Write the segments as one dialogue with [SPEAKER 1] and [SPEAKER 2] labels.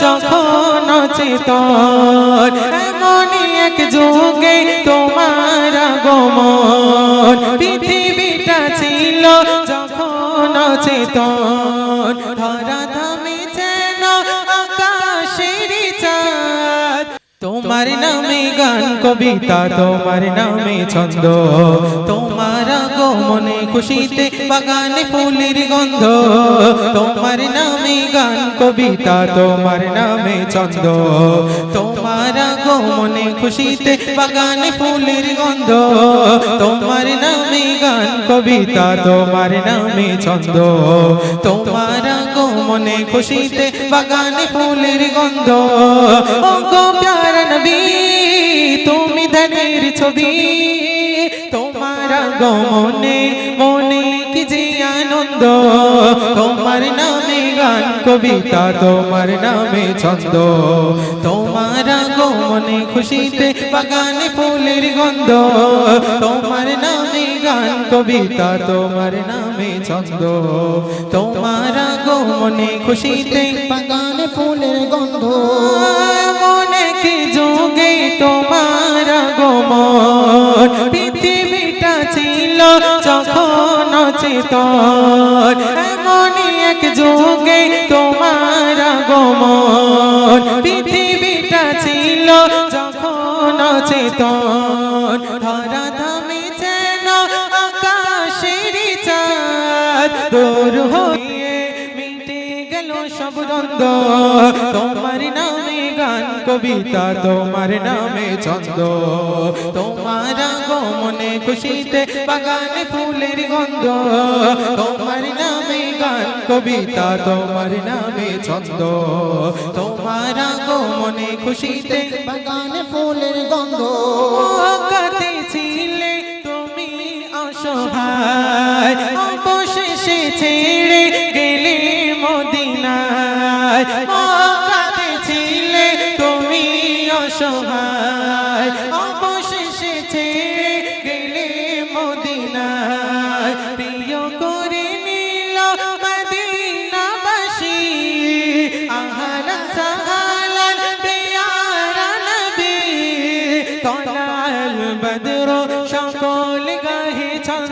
[SPEAKER 1] যখন চেতন। এমনই এক যুগে তোমার আগমন। পৃথিবীটা ছিল যখন চেতন। ধরা ধামে আকাশের তোমার নামে গান, কবিতা, তোমার নামে ছন্দ। তোমার আগমনে খুশিতে বাগানে ফুলের গন্ধ। তোমার নামে গান, কবিতা, তোমার নামে ছন্দ। তোমার আগমনে খুশিতে বাগানে ফুলের গন্ধ। তোমার নামে গান, কবিতা, তোমার নামে ছন্দ। তোমার আগমনে খুশিতে বাগানে ফুলের গন্ধ। ও গো প্যারা নবী তুমি ধনের ছবি। আগমনে মনে কি যে আনন্দ? তোমার নামে গান, কবিতা তোমার নামে ছন্দ। তোমার আগমনে খুশিতে বাগানে ফুলের গন্ধ। তোমার নামে গান, কবিতা তোমার নামে ছন্দ। তোমার আগমনে খুশিতে
[SPEAKER 2] বাগানে ফুলের গন্ধ।
[SPEAKER 1] যখন চেতন, এমনই এক যোগে তোমার আগমন। পৃথিবীটা ছিল যখন চেতন ধরা ধামে যেন আকাশের চাঁদ দূর হয়ে মিটে গেল সব দ্বন্দ্ব। তোমার কবিতা তোমার নামে ছন্দ। তোমার আগমনে খুশিতে বাগানে ফুলের গন্ধ। তোমার নামে গান, কবিতা তোমার নামে ছন্দ। তোমার আগমনে খুশিতে
[SPEAKER 2] বাগানে ফুলের গন্ধ।
[SPEAKER 1] কাতেছিলে তুমি অসহায়, অবশেষে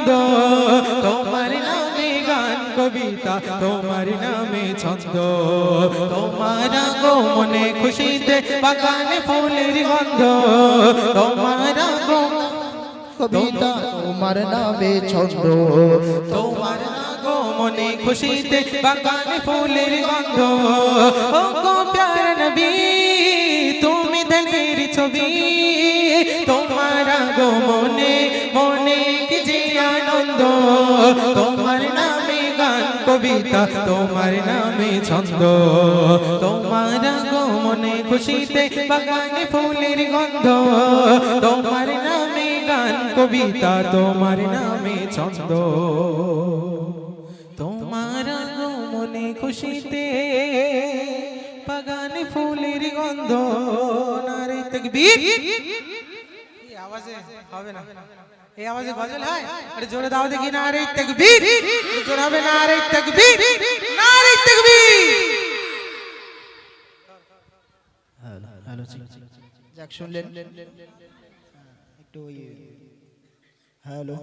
[SPEAKER 1] ছন্দ। তোমার নামে গান, কবিতা, তোমার নামে ছন্দ। তোমার মনে খুশিতে বাগানে ফুলের গন্ধ। তোমার
[SPEAKER 2] কবিতা, তোমার নামে ছন্দ।
[SPEAKER 1] তোমার মনে খুশিতে বাগানে ফুলের গন্ধ। ও গো প্যার নবী তুমি ধনের ছবি। তোমার নামে গান, কবিতা, তোমার নামে ছন্দ। তোমার মনে খুশিতে বাগানে ফুলের গন্ধ। তোমার নামে গান, কবিতা, তোমার নামে ছন্দ। তোমার মনে খুশিতে বাগানে ফুলের গন্ধ। নারে তকবীর আওয়াজে হবে না। এই আওয়াজে গজল হয়? আরে জোরে দাও দেখি না রে তকবীর। জোরে হবে না রে তকবীর। না রে হ্যালো
[SPEAKER 2] যাক শুনলেন। একটু হ্যালো।